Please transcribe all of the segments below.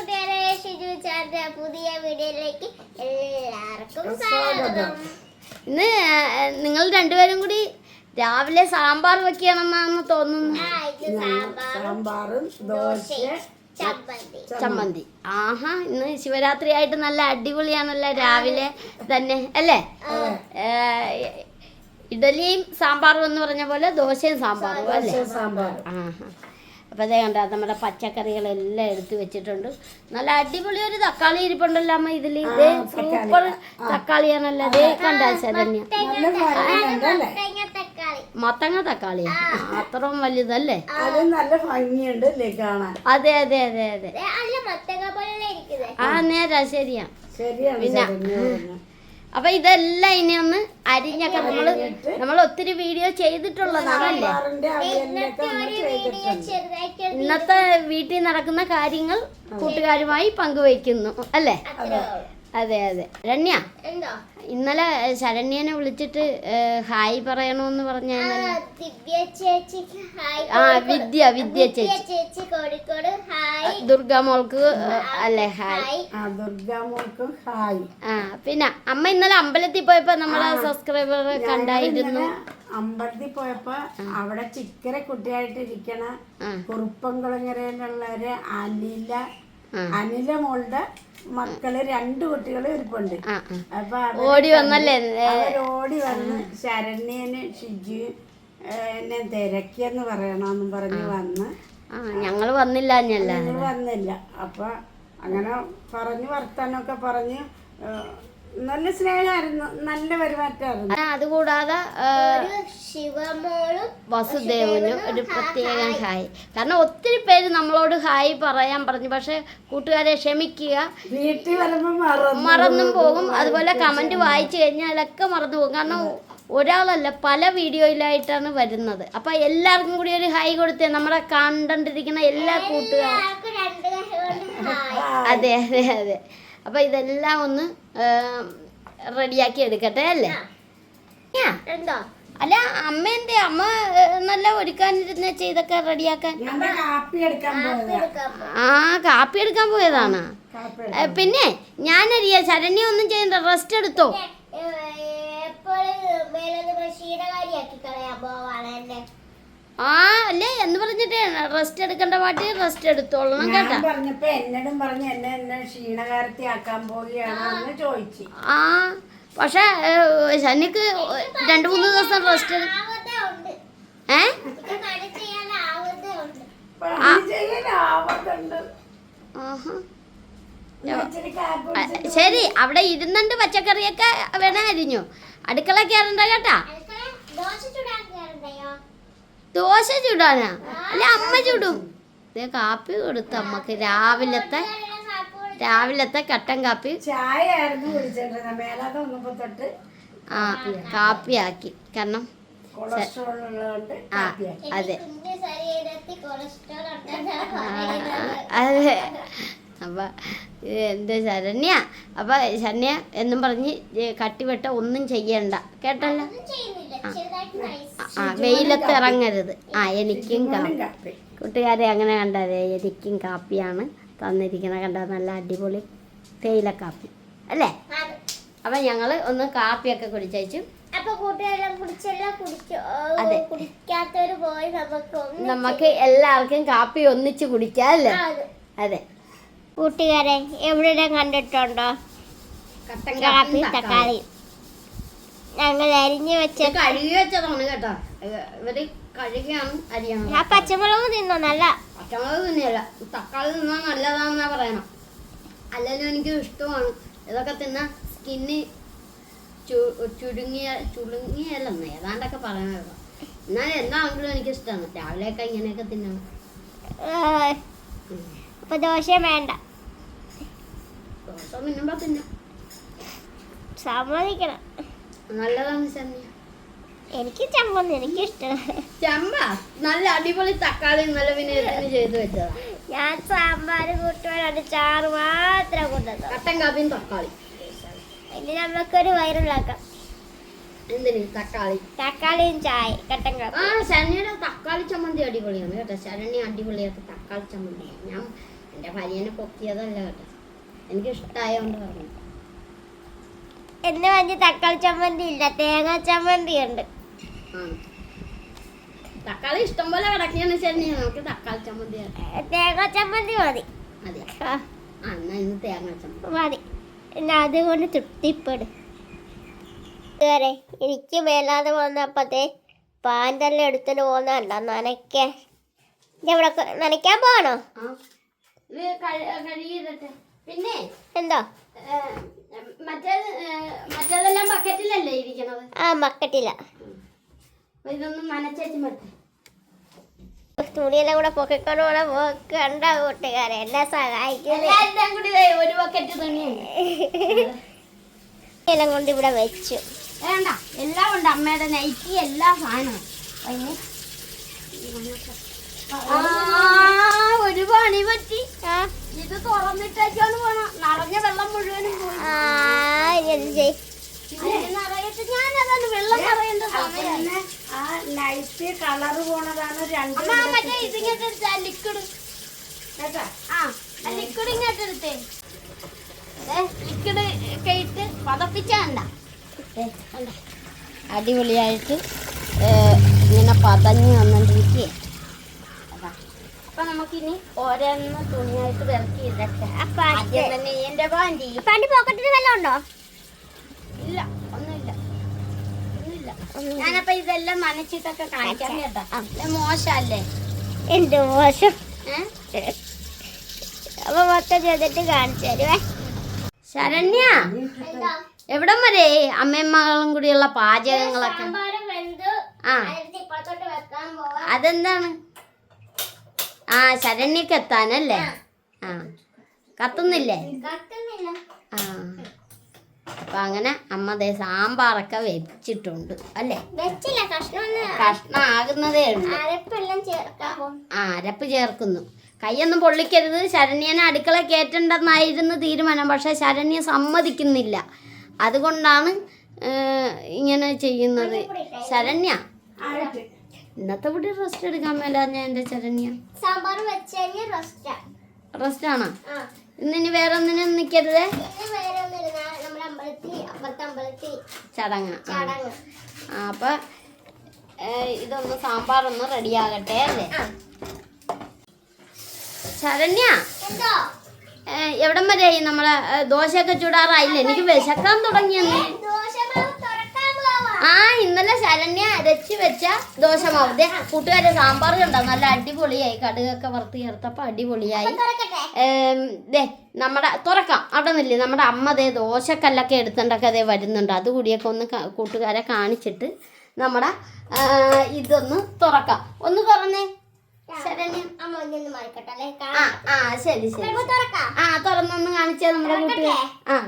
കൂട്ടുകാരെ ഷിജു പുതിയ വീഡിയോയിലേക്ക് എല്ലാവർക്കും സ്വാഗതം. ഇന്ന് നിങ്ങൾ രണ്ടുപേരും കൂടി രാവിലെ സാമ്പാർ വെക്കണമെന്നാണ് തോന്നുന്നു ആ ഇത് സാമ്പാർ സാമ്പാറും ദോശ ചമ്മന്തി. ആഹാ ഇന്ന് ശിവരാത്രി ആയിട്ട് നല്ല അടിപൊളിയാണല്ലോ രാവിലെ തന്നെ അല്ലേ? ഇഡലിയും സാമ്പാറും എന്ന് പറഞ്ഞ പോലെ ദോശയും സാമ്പാറും അല്ലേ? സാമ്പാർ ആഹാ. അപ്പോൾ അതേ കണ്ട നമ്മുടെ പച്ചക്കറികളെല്ലാം എടുത്തു വെച്ചിട്ടുണ്ട്. നല്ല അടിപൊളി ഒരു തക്കാളി ഇരിപ്പുണ്ടല്ലോ അമ്മ ഇതിൽ ഇത് സൂപ്പർ തക്കാളിയാണല്ലോ. അതേ കണ്ട ശരണ്യ? മത്തങ്ങ തക്കാളി. മത്തങ്ങ തക്കാളിയാ? അത്രയും വലുതല്ലേ? അത് നല്ല ഭംഗിയുണ്ട് അതെ അതെ അതെ അതെ. ആ നേരാ ശരിയാ. പറഞ്ഞത്. അപ്പൊ ഇതെല്ലാം ഇനി ഒന്ന് അരിഞ്ഞൊക്കെ നമ്മൾ നമ്മൾ ഒത്തിരി വീഡിയോ ചെയ്തിട്ടുള്ളതാണല്ലേ ഇന്നത്തെ വീട്ടിൽ നടക്കുന്ന കാര്യങ്ങൾ കൂട്ടുകാരുമായി പങ്കുവയ്ക്കുന്നു അല്ലേ? അതെ. അതെ രണ്യ എന്തോ? ഇന്നലെ ശരണ്യനെ വിളിച്ചിട്ട് ഹായ് പറയണോന്ന് പറഞ്ഞ ദിവ്യ ചേച്ചിക്ക് ഹായ് ആ വിദ്യ വിദ്യ ചേച്ചി. ചേച്ചി കോഴിക്കോട് ദുർഗ മോൾക്ക് അല്ലേ ഹായ്. ആ ദുർഗാമോൾക്കും ഹായ്. ആ പിന്നെ അമ്മ ഇന്നലെ അമ്പലത്തിൽ പോയപ്പോ നമ്മളെ സബ്സ്ക്രൈബർ കണ്ടായിരുന്നു. അമ്പലത്തിൽ പോയപ്പോ അവിടെ ചിക്കര കുട്ടിയായിട്ട് ഇരിക്കണ കുറുപ്പങ്കുളങ്ങരയിലുള്ളവര് കുറുപ്പംകുളങ്ങരയിലുള്ളവര് അനില അനില മോളുടെ മക്കൾ രണ്ടു കുട്ടികൾ ഇരിപ്പുണ്ട് അപ്പൊ അവർ ഓടി വന്നല്ലേ? ഓടി വന്ന് ശരണ്യന് ഷിജു എന്നെ തിരക്കിയെന്ന് പറയണമെന്നും പറഞ്ഞ് വന്ന്. ആ ഞങ്ങൾ വന്നില്ല ഞങ്ങൾ വന്നില്ല. അപ്പൊ അങ്ങനെ പറഞ്ഞു വർത്താനൊക്കെ പറഞ്ഞ് നല്ല സ്നേഹമായിരുന്നു നല്ല പെരുമാറ്റമായിരുന്നു. അതുകൂടാതെ ശിവമോളും വസുദേവനും ഒരു പ്രത്യേക ഹായ്. കാരണം ഒത്തിരി പേര് നമ്മളോട് ഹായ് പറയാൻ പറഞ്ഞു. പക്ഷെ കൂട്ടുകാരെ ക്ഷമിക്കുക. വീട്ടിൽ വരുമ്പോൾ മറന്നു മറന്നും പോകും. അതുപോലെ കമന്റ് വായിച്ചു കഴിഞ്ഞാലൊക്കെ മറന്നു പോകും. കാരണം ഒരാളല്ല പല വീഡിയോയിലായിട്ടാണ് വരുന്നത്. അപ്പൊ എല്ലാവർക്കും കൂടി ഒരു ഹൈ കൊടുത്തേ. നമ്മളെ കണ്ടോണ്ടിരിക്കുന്ന എല്ലാ കൂട്ടുകാരും അതെ അതെ അതെ. അപ്പൊ ഇതെല്ലാം ഒന്ന് റെഡിയാക്കി എടുക്കട്ടെ അല്ലേ? എന്തോ? അല്ല അമ്മ എന്തേ? അമ്മ നല്ല ഒരുക്കാനിരുന്ന ചെയ്തൊക്കെ റെഡിയാക്കാൻ. ആ കാപ്പി എടുക്കാൻ പോയതാണ്. പിന്നെ ഞാനറിയാം ശരണ്യ ഒന്നും ചെയ്യണ്ട റെസ്റ്റ് എടുത്തോ? എപ്പോഴും മേലൊന്ന് ക്ഷീണകാരിയാക്കി കളയാൻ പോവാണ് എന്നെ. ആ അല്ലേ? എന്ന് പറഞ്ഞിട്ടേ റെസ്റ്റ് എടുക്കേണ്ട പാട്ട് റെസ്റ്റ് എടുത്തോളണം ഞാൻ കേട്ടാ. പറഞ്ഞപ്പോ എന്നോടും പറഞ്ഞ് എന്നെ എന്നെ ക്ഷീണകാരത്തി ആക്കാൻ പോവുകയാണോ എന്ന് ചോദിച്ചു. ആ പക്ഷെ ശനിക്ക് രണ്ടു മൂന്ന് ദിവസം റെസ്റ്റ് ഏ? ചെയ്യാൻ ആവതേ ശരി അവിടെ ഇരുന്നുണ്ട് പച്ചക്കറിയൊക്കെ വേണേ അരിഞ്ഞു. അടുക്കള കയറണ്ട കേട്ടാ? ദോശ ചൂടാനാ? അല്ലെ അമ്മ ചൂടും. ദേ കാപ്പി കൊടുത്തു അമ്മയ്ക്ക് രാവിലത്തെ രാവിലത്തെ കട്ടൻ കാപ്പി. ചായ ആ കാപ്പിയാക്കി. കാരണം ആ അതെ. അതെ. അപ്പൊ എന്ത് ശരണ്യ? അപ്പം ശരണ്യ എന്നും പറഞ്ഞ് കട്ടിവെട്ട ഒന്നും ചെയ്യണ്ട. കേട്ടല്ലോ? ആ, വെയിലത്ത് ഇറങ്ങരുത്. ആ എനിക്കും കാപ്പി. കൂട്ടുകാരെ അങ്ങനെ കണ്ടതേ എനിക്കും കാപ്പിയാണ് തന്നിരിക്കുന്നത് കണ്ട നല്ല അടിപൊളി തേയില കാപ്പി അല്ലേ അപ്പം ഞങ്ങൾ ഒന്ന് കാപ്പിയൊക്കെ കുടിച്ചു നമുക്ക് എല്ലാവർക്കും കാപ്പി ഒന്നിച്ച് കുടിക്കാം അല്ലേ? അത്. കൂട്ടുകാരെ എവിടെ കണ്ടിട്ടുണ്ടോ? കാപ്പി തക്കാളി. ഞങ്ങൾ അരിഞ്ഞു വെച്ച കഴുകി വെച്ചതാണ് കേട്ടോ. ഇവർ കഴുകിയാണ് അരിയാണ്. ആ പച്ചമുളക് തിന്നോ നല്ല? പച്ചമുളക് തിന്നില്ല. തക്കാളി തിന്നാ നല്ലതാണെന്നാ പറയണം. അല്ലെങ്കിൽ എനിക്ക് ഇഷ്ടമാണ്. ഇതൊക്കെ തിന്നാ സ്കിന്ന് ചുരുങ്ങിയ ചുരുങ്ങിയല്ലെന്ന് ഏതാണ്ടൊക്കെ പറയണത് എന്നാൽ എന്താണെങ്കിലും എനിക്ക് ഇഷ്ടമാണ് രാവിലെയൊക്കെ ഇങ്ങനെയൊക്കെ തിന്നണം. അപ്പൊ ദോശ വേണ്ട. ദോശ തിന്നുമ്പോ തിന്നാം സമ്മതിക്കണം. നല്ലതാണ് എനിക്ക് ചമ്മന്ന് എനിക്ക് ഇഷ്ടമാണ് ചമ്മ? നല്ല അടിപൊളി തക്കാളി നല്ല വിനയത്തിന് ചെയ്തു വെച്ചതാ. ഞാൻ സാമ്പാർ കൂട്ടുവാനാണ് ചാറ് മാത്രം കൊണ്ടുവന്നത്. കട്ടൻ കാപ്പിയും തക്കാളി. ഇനി നമുക്കൊരു വയറുണ്ടാക്കാം എന്തിന്? തക്കാളി. തക്കാളിയും ചായ കട്ടൻ കാപ്പി. ആ ശരണ്യയുടെ തക്കാളി ചമ്മന്തി അടിപൊളിയാണ് കേട്ടോ. ശരണ്യ അടിപൊളിയായിട്ട് തക്കാളി ചമ്മന്തി ഞാൻ എന്റെ ഭാര്യനെ പൊക്കിയതല്ല കേട്ടോ. എനിക്ക് ഇഷ്ടമായോണ്ട് പറഞ്ഞു. എന്നെ മഞ്ഞ തക്കാളി ചമ്മന്തി ഇല്ല തേങ്ങ ചമ്മന്തി ഉണ്ട്. തക്കാളി ഇഷ്ടം പോലെ കിടക്കുകയാണ് ശരി നമുക്ക് തക്കാളി ചമ്മന്തി. തേങ്ങ ചമ്മന്തി മതി. എന്നാ ഇന്ന് തേങ്ങ ചമ്മന്തി. മതി. എന്നാ അതുകൊണ്ട് തൃപ്തിപ്പെടും. ഇതുവരെ എനിക്ക് മേലാതെ വന്നപ്പോഴത്തെ പാന്റെല്ലാം എടുത്തിട്ട് പോകുന്നതല്ല നനയ്ക്കാൻ. ഇവിടെ നനയ്ക്കാൻ പോകണോ കഴുകിയിടട്ടെ പിന്നെ എന്താ? മറ്റേത് മറ്റേതെല്ലാം ബക്കറ്റിലല്ലേ ഇരിക്കണത്? ആ ബക്കറ്റില. ഇതൊന്നും നനച്ചേച്ച് മറ്റേ തുണിയെല്ലാം കൂടെ പൊക്കിക്കൊണ്ടോടെ കണ്ട കൂട്ടുകാരെ എന്നെ സഹായിക്കുന്നത് ഒരു ബക്കറ്റ് തുണിയുണ്ട് എല്ലാം കൊണ്ട് ഇവിടെ വെച്ചു. വേണ്ട എല്ലാം ഉണ്ട്. അമ്മയുടെ നൈറ്റി എല്ലാ സാധനവും ഒരു പണി പറ്റി. ആ. ഇത് തുറന്നിട്ടേക്കാണ് പോണം. നിറഞ്ഞ വെള്ളം മുഴുവനും പോയി. വെള്ളം നിറയേണ്ട സമയം. ആ ലൈറ്റ് കളർ പോണതാണ് രണ്ട് അമ്മ മറ്റേ ഇതിങ്ങോട്ട് എടുത്താ ലിക്വിഡ് കേട്ടാ? ആ ലിക്വിഡ് ഇങ്ങോട്ട് എടുത്തേ. ലിക്വിഡ് ഒക്കെ ഇട്ട് പതപ്പിച്ച കണ്ട. അടിപൊളിയായിട്ട് ഇങ്ങനെ പതഞ്ഞ് വന്നോണ്ടിരിക്കുക അപ്പൊ നമുക്കിനി ഓരോന്ന് തുണിയായിട്ട് വിറക്കി ഇടട്ടെ അപ്പൊ ആദ്യം തന്നെ എന്റെ പാന്റി പണ്ട് പോക്കറ്റിൽ വല്ലതും ഉണ്ടോ? ഇല്ല ഒന്നുമില്ല. ഒന്നുമില്ല. ഞാനപ്പോ ഇതെല്ലാം നനച്ചിട്ടൊക്കെ കാണിക്കാൻ കേട്ടോ. മോശല്ലേ എന്ത് മോശം? അപ്പൊ മൊത്തം ചെയ്തിട്ട് കാണിച്ചു തരുവേ. ശരണ്യ എവിടം വരെ? അമ്മയും മകളും കൂടിയുള്ള പാചകങ്ങളൊക്കെ. ആ. അതെന്താണ്? ആ ശരണ്യക്ക് എത്താനല്ലേ? ആ. കത്തുന്നില്ലേ? ആ. അപ്പൊ അങ്ങനെ അമ്മ ദേ സാമ്പാറൊക്കെ വെച്ചിട്ടുണ്ട് അല്ലേ? വെച്ചില്ല കഷ്ണം കഷ്ണം ആകുന്നതേ ഉള്ളൂ. ആ അരപ്പ് ചേർക്കുന്നു. കൈയൊന്നും പൊള്ളിക്കരുത്. ശരണ്യനെ അടുക്കള കയറ്റണ്ടെന്നായിരുന്നു തീരുമാനം. പക്ഷെ ശരണ്യ സമ്മതിക്കുന്നില്ല. അതുകൊണ്ടാണ് ഇങ്ങനെ ചെയ്യുന്നത്. ശരണ്യ? ഇന്നത്തെ കൂടി റെസ്റ്റ് എടുക്കാൻ മേല ഞാൻ എന്റെ ചരണിയ. സാമ്പാർ വെച്ച് കഴിഞ്ഞാൽ റെസ്റ്റാ റെസ്റ്റ് ആണോ? ഇന്ന് ഇനി വേറെ ഒന്നിനും നിൽക്കരുത് ചടങ്ങ്. അപ്പൊ ചടങ്ങ്. ആ അപ്പം ഇതൊന്ന് സാമ്പാറൊന്ന് റെഡിയാകട്ടെ അല്ലേ. ശരണ്യ എവിടം വരെയായി നമ്മളെ ദോശയൊക്കെ ചൂടാറായില്ലേ? എനിക്ക് വിശക്കാൻ തുടങ്ങിയെന്ന്. ആ ഇന്നലെ ശരണ്യ അരച്ച് വെച്ച ദോശമാവ്. കൂട്ടുകാരെ സാമ്പാർ കണ്ടോ? നല്ല അടിപൊളിയായി. കടുകൊക്കെ വറുത്ത് ചേർത്തപ്പോൾ അടിപൊളിയായി. ദേ നമ്മുടെ തുറക്കാം. അവിടെ നിന്നില്ലേ നമ്മുടെ അമ്മ ദേ ദോശക്കല്ലൊക്കെ എടുത്തുണ്ടൊക്കെ അതേ വരുന്നുണ്ട്. അതുകൂടിയൊക്കെ ഒന്ന് കൂട്ടുകാരെ കാണിച്ചിട്ട് നമ്മുടെ ഇതൊന്ന് തുറക്കാം. ഒന്ന് തുറന്നേ. ശരണ്യ. ആ ആ ശരി ശരി ആ തുറന്നൊന്ന് കാണിച്ചാ നമ്മുടെ കൂട്ടുകാർ ആ.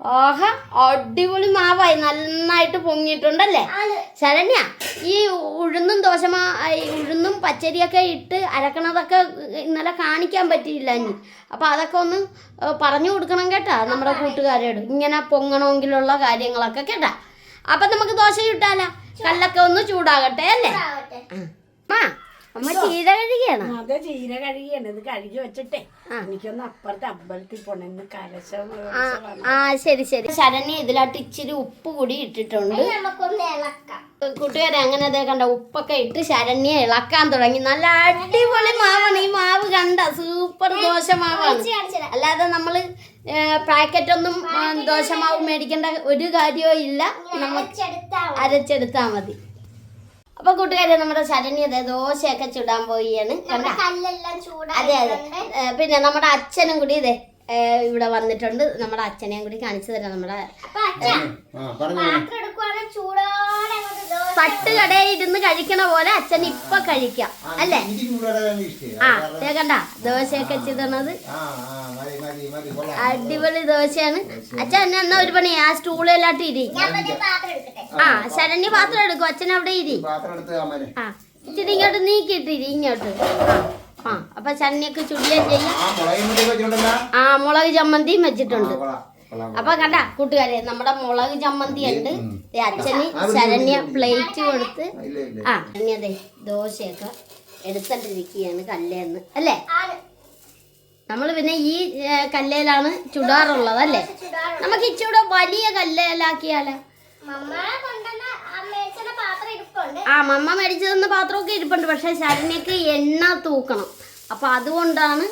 ഓഹ അടിപൊളി മാവായി. നന്നായിട്ട് പൊങ്ങിയിട്ടുണ്ടല്ലേ? ശരണ്യ ഈ ഉഴുന്നും ദോശമാ ഈ ഉഴുന്നും പച്ചരിയൊക്കെ ഇട്ട് അരക്കണതൊക്കെ ഇന്നലെ കാണിക്കാൻ പറ്റിയില്ല ഇനി. അപ്പൊ അതൊക്കെ ഒന്ന് പറഞ്ഞു കൊടുക്കണം കേട്ടാ നമ്മുടെ കൂട്ടുകാരോട്. ഇങ്ങനെ പൊങ്ങണമെങ്കിലുള്ള കാര്യങ്ങളൊക്കെ കേട്ടാ. അപ്പൊ നമുക്ക് ദോശ ചുട്ടാല? കല്ലൊക്കെ ഒന്ന് ചൂടാകട്ടെ അല്ലേ? ആ. അമ്മ ചീര കഴുകിയാണ്? അതെ ചീര കഴുകിയാണ്. ഇത് കഴുകി വെച്ചിട്ടേ. എനിക്കൊന്ന് അപ്പുറത്തെ അമ്പലത്തിൽ പോണെന്ന് കലശം ആ ശരി ശരി. ശരണി ഇതിലോട്ട് ഇച്ചിരി ഉപ്പ് കൂടി ഇട്ടിട്ടുണ്ട്. കൂട്ടുകാരെ അങ്ങനെ അതേ കണ്ട ഉപ്പൊക്കെ ഇട്ട് ശരണ്യ ഇളക്കാൻ തുടങ്ങി. നല്ല അടിപൊളി മാവാണ്. ഈ മാവ് കണ്ട സൂപ്പർ ദോശ മാവാണ്. അല്ലാതെ നമ്മൾ പാക്കറ്റ് ഒന്നും മാവ് മേടിക്കേണ്ട ഒരു കാര്യവും ഇല്ല. നമ്മൾ അരച്ചെടുത്താ മതി. അപ്പൊ കൂട്ടുകാരെ നമ്മുടെ ശരണി അതെ ദോശയൊക്കെ ചുടാൻ പോവുകയാണ്. കണ്ട? നമ്മുടെ കല്ലെല്ലാം അതെ അതെ. പിന്നെ നമ്മുടെ അച്ഛനും കൂടി ഇതേ ഇവിടെ വന്നിട്ടുണ്ട്. നമ്മുടെ അച്ഛനെയും കൂടി കാണിച്ചു തരാം നമ്മുടെ അപ്പൊ അച്ഛാ ആ പറഞ്ഞു പാത്രം എടുക്കുവാണെങ്കിൽ ചൂടോടെ അങ്ങോട്ട് ദോശ തട്ട് കടയിൽ ഇരുന്ന് കഴിക്കണ പോലെ അച്ഛൻ ഇപ്പൊ കഴിക്കാം. അല്ലേ? ആ ദേ കണ്ട ദോശയൊക്കെ ചിതണത് അടിപൊളി ദോശയാണ്. അച്ഛൻ എന്നെ എന്നാ ഒരു പണി? ആ സ്റ്റൂളിലാട്ട് ഇരി. ഞാൻ പാത്രം എടുക്കട്ടെ. ആ ശരണ്യ പാത്രം എടുക്കും. അച്ഛൻ അവിടെ ഇരി. പാത്രം എടുത്ത് അമ്മനെ ആ ഇച്ചിരി ഇങ്ങോട്ട് നീക്കിയിട്ടിരി ഇങ്ങോട്ട്. ആ അപ്പൊ ശരണ്യൊക്കെ ചുടിയാൻ ചെയ്യാം. ആ മുളകും ചമ്മന്തിയും വെച്ചിട്ടുണ്ട്. അപ്പൊ കണ്ട കൂട്ടുകാരെ നമ്മുടെ മുളക് ചമ്മന്തി ഉണ്ട്. ദേ അച്ഛന് ശരണ്യ പ്ലേറ്റ് കൊടുത്ത് ആ ശരണ്യ ദേ ദോശയൊക്കെ എടുത്തോണ്ടിരിക്കുകയാണ് കല്ലേന്ന്. അല്ലേ? നമ്മൾ പിന്നെ ഈ കല്ലേലാണ് ചുടാറുള്ളത്. അല്ലേ നമുക്ക് ഇച്ചിരൂടെ വലിയ കല്ലേലാക്കിയാലോ? ആ മമ്മ മേടിച്ചു തന്ന പാത്രമൊക്കെ ഇരിപ്പുണ്ട്. പക്ഷെ ശരണ്യക്ക് എണ്ണ തൂക്കണം. അപ്പൊ അതുകൊണ്ടാണ്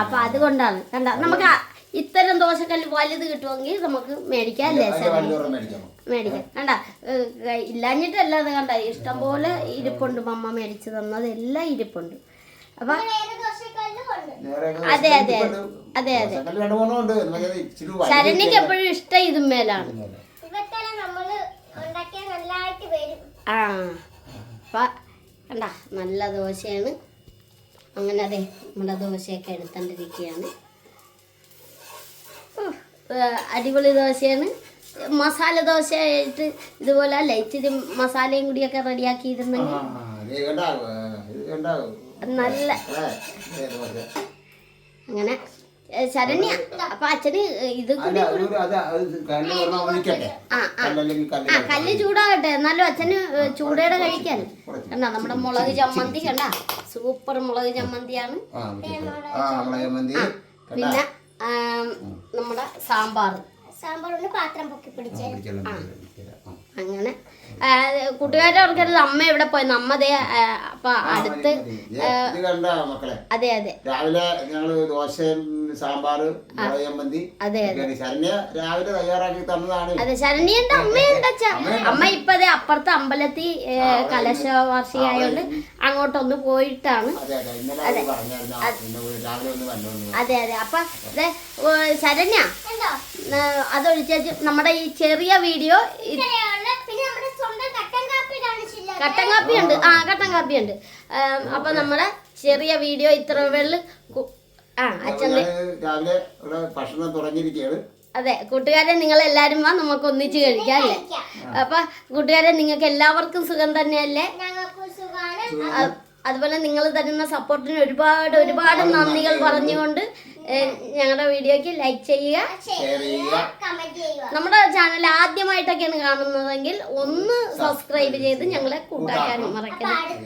അപ്പൊ അതുകൊണ്ടാണ്. കണ്ട നമുക്ക് ഇത്തരം ദോശക്കല്ല് വലുത് കിട്ടുമെങ്കിൽ നമുക്ക് മേടിക്കാം അല്ലേ ശരണ്യ? മേടിക്കാം കണ്ട? ഇല്ലാഞ്ഞിട്ടല്ല അത് കണ്ട? ഇഷ്ടംപോലെ ഇരിപ്പുണ്ട് മമ്മ മേടിച്ചു തന്നത് എല്ലാം ഇരിപ്പുണ്ട്. അപ്പൊ അതെ, അതെ. അതെ, അതെ. ശരണിക്ക് ശരണ്യക്ക് എപ്പോഴും ഇഷ്ടം ഇതുമേലാണ്. ആ. അപ്പൊ കണ്ട? നല്ല ദോശയാണ്. അങ്ങനെ അതെ നമ്മുടെ ദോശയൊക്കെ എടുത്തോണ്ടിരിക്കുകയാണ്. അടിപൊളി ദോശയാണ്. മസാല ദോശയായിട്ട് ഇതുപോലെ ലൈറ്റ് ഇച്ചിരി മസാലയും കൂടിയൊക്കെ റെഡിയാക്കിയിരുന്നെങ്കിൽ. നല്ല അങ്ങനെ ശരണ്യ അപ്പൊ അച്ഛന് ഇത് അല്ല, ആ, കല്ല് ചൂടാകട്ടെ എന്നാലും അച്ഛന് ചൂടയുടെ ചൂടോടെ കഴിക്കാൻ. കണ്ട നമ്മുടെ മുളക് ചമ്മന്തി കണ്ട? സൂപ്പർ മുളക് ചമ്മന്തിയാണ്? പിന്നെ നമ്മുടെ സാമ്പാർ. സാമ്പാറിന് പാത്രം പൊക്കി പിടിച്ച്. അങ്ങനെ. കൂട്ടുകാരുടെ കൂട്ടുകാരെ ഓർക്കരുത് അമ്മ എവിടെ പോയത് അമ്മ അതെ അപ്പൊ അടുത്ത് അതെ അതെ. രാവിലെ ഞങ്ങൾ ദോശയും മുളക് ചമ്മന്തി അതെ ഒക്കെയാണ്. ശരണ്യ രാവിലെ തയ്യാറാക്കി തന്നതാണ്. അതെ ശരണ്യന്റെ അമ്മയുണ്ട് അച്ഛ. അമ്മ. ഇപ്പൊ അതെ അപ്പുറത്തെ അമ്പലത്തിൽ കലശ വാർഷികമായോണ്ട് അങ്ങോട്ടൊന്ന് പോയിട്ടാണ്. അതെ അതെ. അതെ. അതെ അപ്പൊ ശരണ്യ. എന്തോ അതൊഴിച്ചു നമ്മുടെ ഈ ചെറിയ വീഡിയോ പിന്നെ നമ്മുടെ സ്വന്തം കട്ടൻ കാപ്പി ഉണ്ട് ആ. കട്ടൻ കാപ്പി ഉണ്ട് അപ്പൊ നമ്മുടെ ചെറിയ വീഡിയോ ഇത്ര വെള്ളി ആ അച്ഛൻ ദേ- ഞാൻ രാവിലെ ഇവിടെ ഭക്ഷണം തുടങ്ങിയിരിക്കുകയാണ്. അതെ കൂട്ടുകാരെ നിങ്ങൾ എല്ലാരും വാ നമുക്ക് ഒന്നിച്ച് കഴിക്കാം അല്ലേ? അപ്പൊ കൂട്ടുകാരെ നിങ്ങൾക്ക് എല്ലാവർക്കും സുഖം തന്നെയല്ലേ? അതുപോലെ നിങ്ങൾ തരുന്ന സപ്പോർട്ടിന് ഒരുപാട് ഒരുപാട് നന്ദികൾ പറഞ്ഞുകൊണ്ട് ഞങ്ങളുടെ വീഡിയോക്ക് ലൈക്ക് ചെയ്യുക. നമ്മുടെ ചാനൽ ആദ്യമായിട്ടൊക്കെയാണ് കാണുന്നതെങ്കിൽ ഒന്ന് സബ്സ്ക്രൈബ് ചെയ്ത് ഞങ്ങളെ കൂട്ടാക്കാനും മറക്കരുത്.